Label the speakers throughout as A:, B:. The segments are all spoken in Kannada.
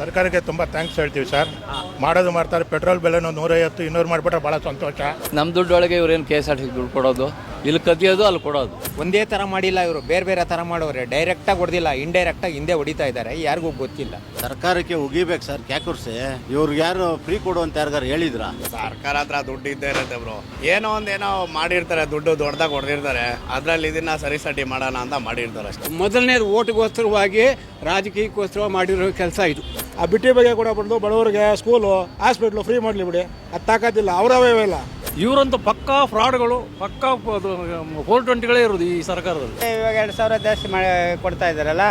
A: ಸರ್ಕಾರಕ್ಕೆ ತುಂಬ ಥ್ಯಾಂಕ್ಸ್ ಹೇಳ್ತೀವಿ ಸರ್ ಮಾಡೋದು ಮಾಡ್ತಾರೆ ಪೆಟ್ರೋಲ್ ಬೆಲೆನೂ ನೂರೈವತ್ತು ಇನ್ನೂರು ಮಾಡಿಬಿಟ್ರೆ ಭಾಳ ಸಂತೋಷ.
B: ನಮ್ಮ ದುಡ್ಡೊಳಗೆ ಇವ್ರೇನು K S R T C ದುಡ್ಡು ಕೊಡೋದು? ಇಲ್ಲಿ ಕದಿಯೋದು ಅಲ್ಲಿ ಕೊಡೋದು.
C: ಒಂದೇ ಥರ ಮಾಡಿಲ್ಲ ಇವರು ಬೇರೆ ಬೇರೆ ಥರ ಮಾಡೋರೆ. ಡೈರೆಕ್ಟಾಗಿ ಹೊಡೆದಿಲ್ಲ ಇಂಡೈರೆಕ್ಟಾಗಿ ಹಿಂದೆ ಹೊಡಿತಾ ಇದ್ದಾರೆ ಯಾರಿಗೂ ಗೊತ್ತಿಲ್ಲ.
D: ಸರ್ಕಾರಕ್ಕೆ ಉಗಿಬೇಕು ಸರ್ ಕ್ಯಾಕುರ್ಸಿ. ಇವ್ರಿಗೆ ಯಾರು ಫ್ರೀ ಕೊಡು ಅಂತ ಯಾರಿಗಾರು ಹೇಳಿದ್ರ?
E: ಸರ್ಕಾರ ಹತ್ರ ದುಡ್ಡು ಇದ್ದೇ ಇರುತ್ತೆ ಬ್ರೋ ಏನೋ ಒಂದೇನೋ ಮಾಡಿರ್ತಾರೆ ದುಡ್ಡು ದೊಡ್ಡದಾಗ ಹೊಡೆದಿರ್ತಾರೆ. ಅದ್ರಲ್ಲಿ ಇದನ್ನ ಸರಿಸಟಿ ಮಾಡೋಣ ಅಂತ ಮಾಡಿರ್ತಾರೆ ಅಷ್ಟೇ.
F: ಮೊದಲನೇದು ಓಟ್ಗೋಸ್ಕರವಾಗಿ ರಾಜಕೀಯಕ್ಕೋಸ್ಕರ ಮಾಡಿರೋ ಕೆಲಸ ಇದು.
G: ಆ ಬಿಟ್ಟಿ ಬಗ್ಗೆ ಕೂಡ ಬಂದು ಬಡವರಿಗೆ ಸ್ಕೂಲು ಹಾಸ್ಪಿಟ್ಲು ಫ್ರೀ ಮಾಡಲಿ ಬಿಡಿ. ಅದು ತಾಕತ್ತಿಲ್ಲ ಅವರವೇ ಇಲ್ಲ.
H: ಇವರಂತೂ ಪಕ್ಕಾ ಫ್ರಾಡ್ಗಳು ಪಕ್ಕಾ ಫೋರ್ ಟ್ವೆಂಟಿಗಳೇ ಇರೋದು ಈ ಸರ್ಕಾರದಲ್ಲಿ.
C: ಇವಾಗ ಎರಡು ಸಾವಿರ ಜಾಸ್ತಿ ಮಾಡಿ ಕೊಡ್ತಾ ಇದ್ದಾರಲ್ಲ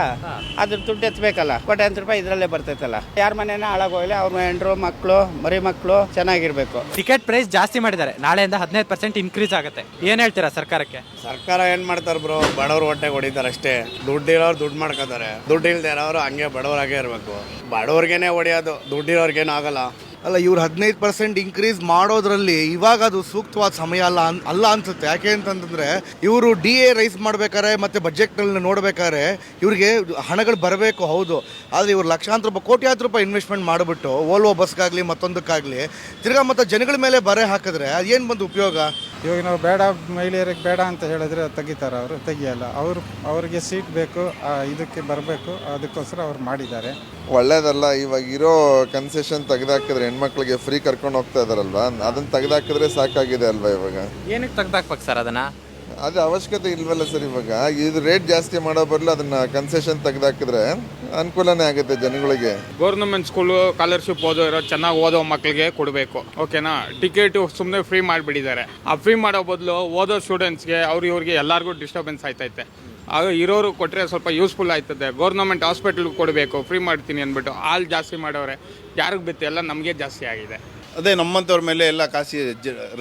C: ಅದ್ರ ದುಡ್ಡು ಎತ್ತಬೇಕಲ್ಲ ಕೋಟ್ಯಾಂತರ ರೂಪಾಯಿ ಇದರಲ್ಲೇ ಬರ್ತೈತಲ್ಲ. ಯಾರ ಮನೇನ ಹಾಳಾಗೋಗ್ಲಿ ಅವ್ರ ಹೆಂಡ್ರು ಮಕ್ಕಳು ಮರಿ ಮಕ್ಕಳು ಚೆನ್ನಾಗಿರ್ಬೇಕು.
I: ಟಿಕೆಟ್ ಪ್ರೈಸ್ ಜಾಸ್ತಿ ಮಾಡಿದ್ದಾರೆ. ನಾಳೆಯಿಂದ ಹದಿನೈದು ಪರ್ಸೆಂಟ್ ಇನ್ಕ್ರೀಸ್ ಆಗುತ್ತೆ. ಏನ್ ಹೇಳ್ತೀರಾ ಸರ್ಕಾರಕ್ಕೆ?
E: ಸರ್ಕಾರ ಏನ್ ಮಾಡ್ತಾರೆ ಬ್ರೋ? ಬಡವ್ರ ಹೊಟ್ಟೆ ಹೊಡಿತಾರೆ ಅಷ್ಟೇ. ದುಡ್ಡಿರೋರು ದುಡ್ಡು ಮಾಡ್ಕೋತಾರೆ. ದುಡ್ಡು ಇಲ್ದೇ ಇರೋರು ಹಂಗೆ ಬಡವರಾಗೇ ಇರಬೇಕು. ಬಡವ್ರಿಗೇನೆ ಹೊಡಿಯೋದು ದುಡ್ಡಿರೋರ್ಗೇನು ಆಗಲ್ಲ.
J: ಅಲ್ಲ, ಇವ್ರು ಹದಿನೈದು ಪರ್ಸೆಂಟ್ ಇನ್ಕ್ರೀಸ್ ಮಾಡೋದ್ರಲ್ಲಿ ಇವಾಗ ಅದು ಸೂಕ್ತವಾದ ಸಮಯ ಅಲ್ಲ ಅಲ್ಲ ಅನ್ಸುತ್ತೆ. ಯಾಕೆ ಅಂತಂದ್ರೆ ಇವರು ಡಿ ಎ ರೈಸ್ ಮಾಡ್ಬೇಕಾದ್ರೆ ಮತ್ತೆ ಬಜೆಟ್ನಲ್ಲಿ ನೋಡ್ಬೇಕಾದ್ರೆ ಇವ್ರಿಗೆ ಹಣಗಳು ಬರಬೇಕು, ಹೌದು. ಆದರೆ ಇವ್ರು ಲಕ್ಷಾಂತರ ರೂಪಾಯಿ ಕೋಟ್ಯಾಂತರ ರೂಪಾಯಿ ಇನ್ವೆಸ್ಟ್ಮೆಂಟ್ ಮಾಡಿಬಿಟ್ಟು ಓಲ್ವೋ ಬಸ್ಗಾಗಲಿ ಮತ್ತೊಂದಕ್ಕಾಗಲಿ ತಿರ್ಗಾ ಮತ್ತೆ ಜನಗಳ ಮೇಲೆ ಬರೆ ಹಾಕಿದ್ರೆ ಅದೇನು ಬಂದು ಉಪಯೋಗ?
G: ಇವಾಗ ನಾವು ಬೇಡ ಮಹಿಳೆಯರಿಗೆ ಬೇಡ ಅಂತ ಹೇಳಿದ್ರೆ ತೆಗಿತಾರೆ ಅವರು ತೆಗಿಯಲ್ಲ. ಅವರು ಅವರಿಗೆ ಸೀಟ್ ಬೇಕು ಆ, ಇದಕ್ಕೆ ಬರಬೇಕು ಅದಕ್ಕೋಸ್ಕರ ಅವ್ರು ಮಾಡಿದ್ದಾರೆ.
K: ಒಳ್ಳೇದಲ್ಲ ಇವಾಗ ಇರೋ ಕನ್ಸೆಷನ್ ತೆಗೆದಾಕಿದ್ರೆ ಹೆಣ್ಮಕ್ಳಿಗೆ ಫ್ರೀ ಕರ್ಕೊಂಡು ಹೋಗ್ತಾ ಇದಾರಲ್ವಾ? ಅದನ್ನ ತೆಗೆದಾಕಿದ್ರೆ ಸಾಕಾಗಿದೆ ಅಲ್ವಾ ಇವಾಗ?
I: ಏನಕ್ಕೆ ತೆಗ್ದಾಕ್ಬೇಕು ಸರ್ ಅದನ್ನ?
K: ಅದು ಅವಶ್ಯಕತೆ ಇಲ್ವಲ್ಲ ಸರ್ ಇವಾಗ? ಇದು ರೇಟ್ ಜಾಸ್ತಿ ಮಾಡೋ ಬದಲು ಅದನ್ನ ಕನ್ಸೆಷನ್ ತೆಗೆದಾಕಿದ್ರೆ ಅನುಕೂಲನೇ ಆಗುತ್ತೆ ಜನಗಳಿಗೆ.
F: ಗೌರ್ಮೆಂಟ್ ಸ್ಕೂಲು ಸ್ಕಾಲರ್ಶಿಪ್ ಓದೋ ಇರೋ ಚೆನ್ನಾಗಿ ಓದೋ ಮಕ್ಕಳಿಗೆ ಕೊಡಬೇಕು. ಓಕೆನಾ ಟಿಕೆಟ್ ಸುಮ್ಮನೆ ಫ್ರೀ ಮಾಡಿಬಿಟ್ಟಿದ್ದಾರೆ. ಆ ಫ್ರೀ ಮಾಡೋ ಬದಲು ಓದೋ ಸ್ಟೂಡೆಂಟ್ಸ್ಗೆ ಅವ್ರ ಇವ್ರಿಗೆ ಎಲ್ಲರಿಗೂ ಡಿಸ್ಟರ್ಬೆನ್ಸ್ ಆಯ್ತೈತೆ. ಆಗ ಇರೋರು ಕೊಟ್ಟರೆ ಸ್ವಲ್ಪ ಯೂಸ್ಫುಲ್ ಆಯ್ತದೆ. ಗೌರ್ಮೆಂಟ್ ಹಾಸ್ಪಿಟ್ಲ್ಗೆ ಕೊಡಬೇಕು ಫ್ರೀ ಮಾಡ್ತೀನಿ ಅಂದ್ಬಿಟ್ಟು ಹಾಲು ಜಾಸ್ತಿ ಮಾಡೋರೆ. ಯಾರಿಗೆ ಬಿತ್ತು? ಎಲ್ಲ ನಮಗೆ ಜಾಸ್ತಿ ಆಗಿದೆ.
D: ಅದೇ ನಮ್ಮಂಥವ್ರ ಮೇಲೆ ಎಲ್ಲ ಕಾಸಿ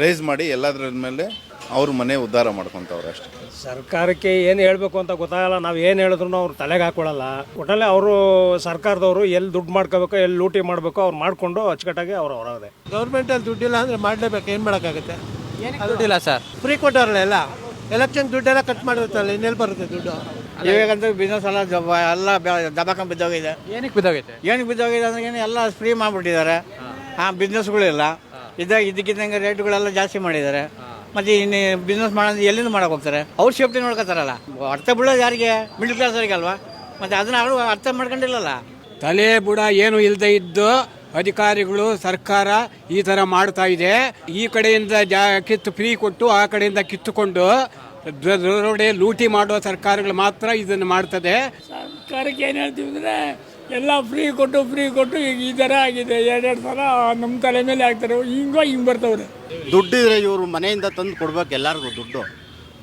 D: ರೈಸ್ ಮಾಡಿ ಎಲ್ಲದರ ಮೇಲೆ ಅವ್ರ ಮನೆ ಉದ್ಧಾರ ಮಾಡ್ಕೊಂತವ್ರೆ ಅಷ್ಟೇ.
G: ಸರ್ಕಾರಕ್ಕೆ ಏನು ಹೇಳಬೇಕು ಅಂತ ಗೊತ್ತಾಗಲ್ಲ ನಾವು ಏನು ಹೇಳಿದ್ರು ಅವ್ರು ತಲೆಗೆ ಹಾಕೊಳ್ಳಲ್ಲ ಒಟ್ಟಲ್ಲಿ ಅವರು ಸರ್ಕಾರದವರು ಎಲ್ಲಿ ದುಡ್ಡು ಮಾಡ್ಕೋಬೇಕು ಎಲ್ಲಿ ಲೂಟಿ ಮಾಡಬೇಕು ಅವ್ರು ಮಾಡಿಕೊಂಡು ಅಚ್ಚುಕಟ್ಟಾಗಿ ಅವ್ರು ಹೊರಗದೆ ಗೌರ್ಮೆಂಟಲ್ಲಿ ದುಡ್ಡಿಲ್ಲ ಅಂದರೆ ಮಾಡಲೇಬೇಕು ಏನು ಮಾಡೋಕ್ಕಾಗುತ್ತೆ?
I: ದುಡ್ಡಿಲ್ಲ ಸರ್.
G: ಫ್ರೀ ಕೊಟ್ಟವ್ರಲ್ಲ ಎಲ್ಲ. ಎಲೆಕ್ಷನ್ ದುಡ್ಡೆಲ್ಲ ಕಟ್ ಮಾಡಿರ್ತಲ್ಲ ಇನ್ನೆಲ್ಲಿ ಬರುತ್ತೆ ದುಡ್ಡು?
C: ಇವಾಗಂತೂ ಬಿಸ್ನೆಸ್ ಎಲ್ಲ ಜಬ್ಬ ಎಲ್ಲ ದಬಕ ಬಿದ್ದೋಗಿದೆ.
I: ಏನಕ್ಕೆ ಬಿದ್ದೋಗೈತೆ?
C: ಏನಕ್ಕೆ ಬಿದ್ದೋಗಿದೆ ಅಂದ್ರೆ ಏನು ಎಲ್ಲ ಫ್ರೀ ಮಾಡಿಬಿಟ್ಟಿದ್ದಾರೆ. ಹಾಂ. ಬಿಸ್ನೆಸ್ಗಳಿಲ್ಲ ಇದ್ದಾಗ ಇದಕ್ಕಿದ್ದಂಗೆ ರೇಟ್ಗಳೆಲ್ಲ ಜಾಸ್ತಿ ಮಾಡಿದ್ದಾರೆ. ಮತ್ತೆ ಇನ್ನು ಬಿಸ್ನೆಸ್ ಮಾಡೋದು ಎಲ್ಲಿಂದ ಮಾಡಕ್ಕೆ ಹೋಗ್ತಾರೆ? ಅವ್ರ ಸೇಫ್ಟಿ ನೋಡ್ಕೋತಾರಲ್ಲ. ಅರ್ಥ ಬೀಳೋದು ಯಾರಿಗೆ ಮಿಡ್ಲ್ ಕ್ಲಾಸ್ ಅವ್ರಿಗೆ ಅಲ್ವಾ? ಮತ್ತೆ ಅದನ್ನ ಅವರು ಅರ್ಥ ಮಾಡ್ಕೊಂಡಿಲ್ಲಲ್ಲ.
F: ತಲೆ ಬುಡ ಏನು ಇಲ್ಲದೆ ಇದ್ದು ಅಧಿಕಾರಿಗಳು ಸರ್ಕಾರ ಈ ಥರ ಮಾಡ್ತಾ ಇದೆ. ಈ ಕಡೆಯಿಂದ ಜಾ ಕಿತ್ತು ಫ್ರೀ ಕೊಟ್ಟು ಆ ಕಡೆಯಿಂದ ಕಿತ್ತುಕೊಂಡು ಲೂಟಿ ಮಾಡುವ ಸರ್ಕಾರಗಳು ಮಾತ್ರ ಇದನ್ನು ಮಾಡ್ತದೆ. ಸರ್ಕಾರಕ್ಕೆ ಏನು ಹೇಳ್ತೀವಿ ಅಂದರೆ ಎಲ್ಲ ಫ್ರೀ ಕೊಟ್ಟು ಫ್ರೀ ಕೊಟ್ಟು ಈಗ ಈ ಥರ ಆಗಿದೆ. ಎರಡೆರಡು ಸಲ ನಮ್ಮ ತಲೆ ಮೇಲೆ ಹಾಕ್ತಾರೆ. ಹಿಂಗೋ ಹಿಂಗೆ ಬರ್ತವ್ರೆ.
D: ದುಡ್ಡಿದ್ರೆ ಇವರು ಮನೆಯಿಂದ ತಂದು ಕೊಡ್ಬೇಕು ಎಲ್ಲರಿಗೂ ದುಡ್ಡು.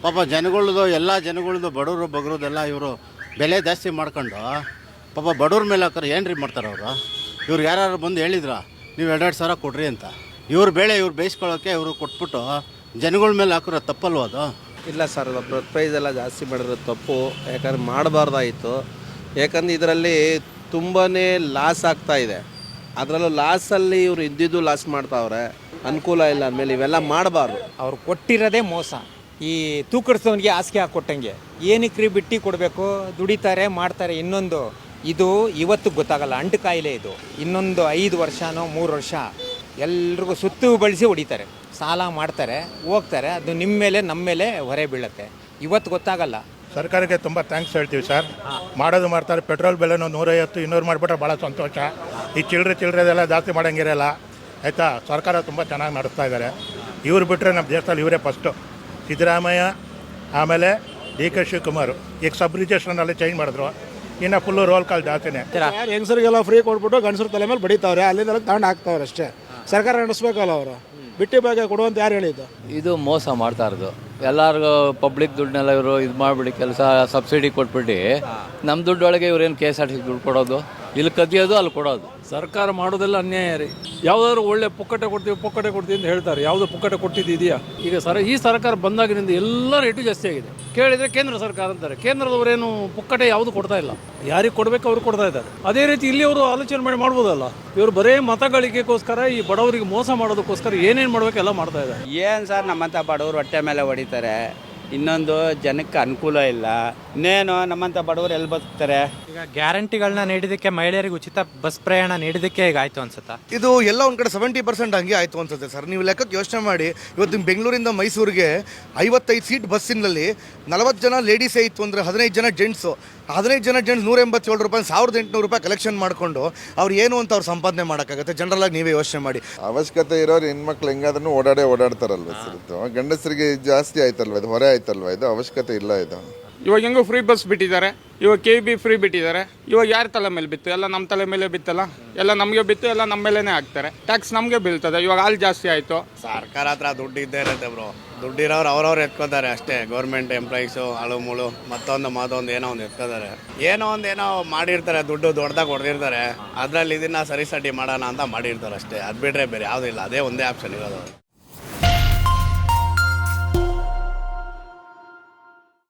D: ಪಾಪ ಜನಗಳದು ಎಲ್ಲ ಜನಗಳದು ಬಡವರು ಬಗ್ರದೆಲ್ಲ ಇವರು ಬೆಲೆ ಜಾಸ್ತಿ ಮಾಡ್ಕೊಂಡು ಪಾಪ ಬಡವ್ರ ಮೇಲೆ ಹಾಕೋರು ಏನು ರೀ ಮಾಡ್ತಾರೆ ಅವರು? ಇವ್ರು ಯಾರು ಬಂದು ಹೇಳಿದ್ರ ನೀವು ಎರಡೆರಡು ಸಾವಿರ ಕೊಡ್ರಿ ಅಂತ. ಇವ್ರ ಬೆಳೆ ಇವ್ರು ಬೇಯಿಸ್ಕೊಳ್ಳೋಕೆ ಇವರು ಕೊಟ್ಬಿಟ್ಟು ಜನಗಳ ಮೇಲೆ ಹಾಕಿರೋ ತಪ್ಪಲ್ವ ಅದು?
E: ಇಲ್ಲ ಸರ್ ಪ್ರೈಸ್ ಎಲ್ಲ ಜಾಸ್ತಿ ಮಾಡಿದ್ರೆ ತಪ್ಪು. ಯಾಕಂದ್ರೆ ಮಾಡಬಾರ್ದಾಯಿತು. ಯಾಕಂದ್ರೆ ಇದರಲ್ಲಿ ತುಂಬಾ ಲಾಸ್ ಆಗ್ತಾ ಇದೆ. ಅದರಲ್ಲೂ ಲಾಸಲ್ಲಿ ಇವರು ಇದ್ದಿದ್ದು ಲಾಸ್ ಮಾಡ್ತಾವ್ರೆ. ಅನುಕೂಲ ಇಲ್ಲ ಅಂದಮೇಲೆ ಇವೆಲ್ಲ ಮಾಡಬಾರ್ದು.
C: ಅವ್ರು ಕೊಟ್ಟಿರೋದೇ ಮೋಸ. ಈ ತೂಕಡಿಸೋನಿಗೆ ಹಾಸಿಗೆ ಹಾಕೊಟ್ಟಂಗೆ. ಏನಕ್ಕೆ ರೀ ಬಿಟ್ಟು ಕೊಡಬೇಕು? ದುಡಿತಾರೆ, ಮಾಡ್ತಾರೆ ಇನ್ನೊಂದು. ಇದು ಇವತ್ತು ಗೊತ್ತಾಗಲ್ಲ. ಅಂಟು ಕಾಯಿಲೆ ಇದು. ಇನ್ನೊಂದು ಐದು ವರ್ಷನೋ ಮೂರು ವರ್ಷ ಎಲ್ರಿಗೂ ಸುತ್ತು ಬಳಸಿ ಹೊಡಿತಾರೆ. ಸಾಲ ಮಾಡ್ತಾರೆ, ಹೋಗ್ತಾರೆ. ಅದು ನಿಮ್ಮ ಮೇಲೆ, ನಮ್ಮ ಮೇಲೆ ಹೊರೆ ಬೀಳುತ್ತೆ. ಇವತ್ತು ಗೊತ್ತಾಗಲ್ಲ.
A: ಸರ್ಕಾರಕ್ಕೆ ತುಂಬ ಥ್ಯಾಂಕ್ಸ್ ಹೇಳ್ತೀವಿ ಸರ್ ಮಾಡೋದು ಮಾಡ್ತಾರೆ ಪೆಟ್ರೋಲ್ ಬೆಲೆನೂ ನೂರೈವತ್ತು ಇನ್ನೂರು ಮಾಡಿಬಿಟ್ರೆ ಭಾಳ ಸಂತೋಷ. ಈ ಚಿಲ್ಲರೆ ಚಿಲ್ಲರೆದೆಲ್ಲ ಜಾಸ್ತಿ ಮಾಡೋಂಗಿರಲ್ಲ. ಆಯಿತಾ? ಸರ್ಕಾರ ತುಂಬ ಚೆನ್ನಾಗಿ ನಡೆಸ್ತಾ ಇದ್ದಾರೆ ಇವ್ರು ಬಿಟ್ಟರೆ ನಮ್ಮ ದೇಶದಲ್ಲಿ ಇವರೇ ಫಸ್ಟು ಸಿದ್ದರಾಮಯ್ಯ ಆಮೇಲೆ ಡಿ ಕೆ ಶಿವಕುಮಾರ್. ಈಗ ಸಬ್ ರಿಜಿಸ್ಟ್ರನ್ನಲ್ಲಿ ಚೇಂಜ್ ಮಾಡಿದ್ರು. ಇನ್ನು ಫುಲ್ಲು ರೋಲ್ ಕಾಲ್ ಜಾಸ್ತಿನೇ.
G: ಹೆಂಗಸರಿಗೆಲ್ಲ ಫ್ರೀ ಕೊಟ್ಬಿಟ್ಟು ಗಂಡಸರ ತಲೆ ಮೇಲೆ ಬಡಿತಾವ್ರೆ. ಅಲ್ಲಿಂದೆಲ್ಲ ತಗೊಂಡು ಹಾಕ್ತಾವ್ರೆ ಅಷ್ಟೇ. ಸರ್ಕಾರ ನಡೆಸ್ಬೇಕಲ್ಲ ಅವರು? ಬಿಟ್ಟಿ ಬಗ್ಗೆ ಕೊಡುವಂತ ಯಾರು ಹೇಳಿದ್ದು?
B: ಇದು ಮೋಸ ಮಾಡ್ತಾ ಇರೋದು. ಎಲ್ಲರಿಗೂ ಪಬ್ಲಿಕ್ ದುಡ್ಡನ್ನೆಲ್ಲ ಇವರು ಇದು ಮಾಡಿಬಿಡಿ ಕೆಲಸ ಸಬ್ಸಿಡಿ ಕೊಟ್ಬಿಟ್ಟು ನಮ್ಮ ದುಡ್ಡೊಳಗೆ ಇವ್ರೇನು K S R T C ದುಡ್ಡು ಕೊಡೋದು? ಇಲ್ಲಿ ಕದಿಯೋದು ಅಲ್ಲಿ ಕೊಡೋದು.
H: ಸರ್ಕಾರ ಮಾಡೋದೆಲ್ಲ ಅನ್ಯಾಯ ರೀ. ಯಾವ್ದಾದ್ರು ಒಳ್ಳೆ ಪುಕ್ಕಟೆ ಕೊಡ್ತೀವಿ ಪುಕ್ಕಟೆ ಕೊಡ್ತೀವಿ ಅಂತ ಹೇಳ್ತಾರೆ. ಯಾವುದೋ ಪುಕ್ಕಟೆ ಕೊಟ್ಟಿದ್ದು ಇದೆಯಾ? ಈಗ ಸರ ಈ ಸರ್ಕಾರ ಬಂದಾಗಿನಿಂದ ಎಲ್ಲ ರೇಟು ಜಾಸ್ತಿ ಆಗಿದೆ. ಕೇಳಿದ್ರೆ ಕೇಂದ್ರ ಸರ್ಕಾರ ಅಂತಾರೆ. ಕೇಂದ್ರದವರೇನು ಪುಕ್ಕಟೆ ಯಾವುದು ಕೊಡ್ತಾ ಇಲ್ಲ. ಯಾರಿಗೆ ಕೊಡಬೇಕು ಅವರು ಕೊಡ್ತಾ ಇದ್ದಾರೆ. ಅದೇ ರೀತಿ ಇಲ್ಲಿ ಅವರು ಆಲೋಚನೆ ಮಾಡಿ ಮಾಡ್ಬೋದಲ್ಲ. ಇವರು ಬರೇ ಮತಗಳಿಕೆಗೋಸ್ಕರ ಈ ಬಡವರಿಗೆ ಮೋಸ ಮಾಡೋದಕ್ಕೋಸ್ಕರ ಏನೇನು ಮಾಡ್ಬೇಕು ಎಲ್ಲ ಮಾಡ್ತಾ ಇದ್ದಾರೆ.
C: ಏನು ಸರ್ ನಮ್ಮಂಥ ಬಡವರು ಹೊಟ್ಟೆ ಮೇಲೆ ಹೊಡಿತಾರೆ?
L: ಇನ್ನೊಂದು ಜನಕ್ಕೆ ಅನುಕೂಲ ಇಲ್ಲ. ಇನ್ನೇನು ನಮ್ಮಂಥ ಬಡವರು ಎಲ್ಲಿ ಬದುಕ್ತಾರೆ?
I: ಈಗ ಗ್ಯಾರಂಟಿಗಳನ್ನ ನೀಡಿದ್ದಕ್ಕೆ ಮಹಿಳೆಯರಿಗೆ ಉಚಿತ ಬಸ್ ಪ್ರಯಾಣ ನೀಡಿದ್ದಕ್ಕೆ ಈಗ ಆಯ್ತು ಅನ್ಸುತ್ತಾ?
J: ಇದು ಎಲ್ಲ ಒಂದು ಕಡೆ ಸೆವೆಂಟಿ ಪರ್ಸೆಂಟ್ ಹಂಗೆ ಆಯಿತು ಅನ್ಸುತ್ತೆ ಸರ್. ನೀವು ಲೆಕ್ಕಕ್ಕೆ ಯೋಚನೆ ಮಾಡಿ ಇವತ್ತು ಬೆಂಗಳೂರಿಂದ ಮೈಸೂರಿಗೆ ಐವತ್ತೈದು ಸೀಟ್ ಬಸ್ಸಿನಲ್ಲಿ ನಲವತ್ತು ಜನ ಲೇಡೀಸೇ ಇತ್ತು ಅಂದ್ರೆ ಹದಿನೈದು ಜನ ಜೆಂಟ್ಸು ಹದಿನೈದು ಜನ ಜೆಂಟ್ಸ್ ನೂರ ಎಂಬತ್ತೇಳು ರೂಪಾಯಿ ಸಾವಿರದ ಎಂಟುನೂರು ರೂಪಾಯಿ ಕಲೆಕ್ಷನ್ ಮಾಡಿಕೊಂಡು ಅವ್ರು ಏನು ಅಂತ ಅವ್ರು ಸಂಪಾದನೆ ಮಾಡೋಕ್ಕಾಗುತ್ತೆ. ಜನರಲ್ ಆಗಿ ನೀವೇ ಯೋಚನೆ ಮಾಡಿ.
K: ಅವಶ್ಯಕತೆ ಇರೋರು ಹೆಣ್ಮಕ್ಳು ಹೆಂಗಾದ್ರೂ ಓಡಾಡೇ ಓಡಾಡ್ತಾರಲ್ವ ಸರ್ ಇದು. ಗಂಡಸರಿಗೆ ಜಾಸ್ತಿ ಆಯ್ತಲ್ವ ಇದು? ಹೊರೆ ಆಯ್ತಲ್ವ? ಇದು ಅವಶ್ಯಕತೆ ಇಲ್ಲ ಇದು.
F: ಇವಾಗ ಹೆಂಗೋ ಫ್ರೀ ಬಸ್ ಬಿಟ್ಟಿದ್ದಾರೆ. ಇವಾಗ ಕೆ ಬಿ ಫ್ರೀ ಬಿಟ್ಟಿದ್ದಾರೆ. ಇವಾಗ ಯಾರ ತಲೆ ಮೇಲೆ ಬಿತ್ತು? ಎಲ್ಲ ನಮ್ಮ ತಲೆ ಮೇಲೆ ಬಿತ್ತಲ್ಲ? ಎಲ್ಲ ನಮಗೆ ಬಿತ್ತು ಎಲ್ಲ ನಮ್ಮ ಮೇಲೆ ಹಾಕ್ತಾರೆ. ಟ್ಯಾಕ್ಸ್ ನಮಗೆ ಬೀಳ್ತದೆ. ಇವಾಗ ಹಾಲು ಜಾಸ್ತಿ ಆಯಿತು.
L: ಸರ್ಕಾರ ಹತ್ರ ದುಡ್ಡು ಇದ್ದೇ ಇರುತ್ತೆ ಬ್ರೋ ದುಡ್ಡಿರೋರು ಅವ್ರವ್ರು ಎತ್ಕೋತಾರೆ ಅಷ್ಟೇ. ಗೌರ್ಮೆಂಟ್ ಎಂಪ್ಲಾಯೀಸು ಅಳು ಮುಳು ಮತ್ತೊಂದು ಮತ್ತೊಂದು ಏನೋ ಒಂದು ಎತ್ಕೋತಾರೆ. ಏನೋ ಒಂದು ಏನೋ ಮಾಡಿರ್ತಾರೆ ದುಡ್ಡು ದೊಡ್ಡದಾಗ ಹೊಡೆದಿರ್ತಾರೆ ಅದರಲ್ಲಿ ಇದನ್ನ ಸರಿ ಸರಿ ಮಾಡೋಣ ಅಂತ ಮಾಡಿರ್ತಾರೆ ಅಷ್ಟೇ. ಅದು ಬಿಟ್ಟರೆ ಬೇರೆ ಯಾವುದೂ ಇಲ್ಲ. ಅದೇ ಒಂದೇ ಆಪ್ಷನ್ ಇರೋದು.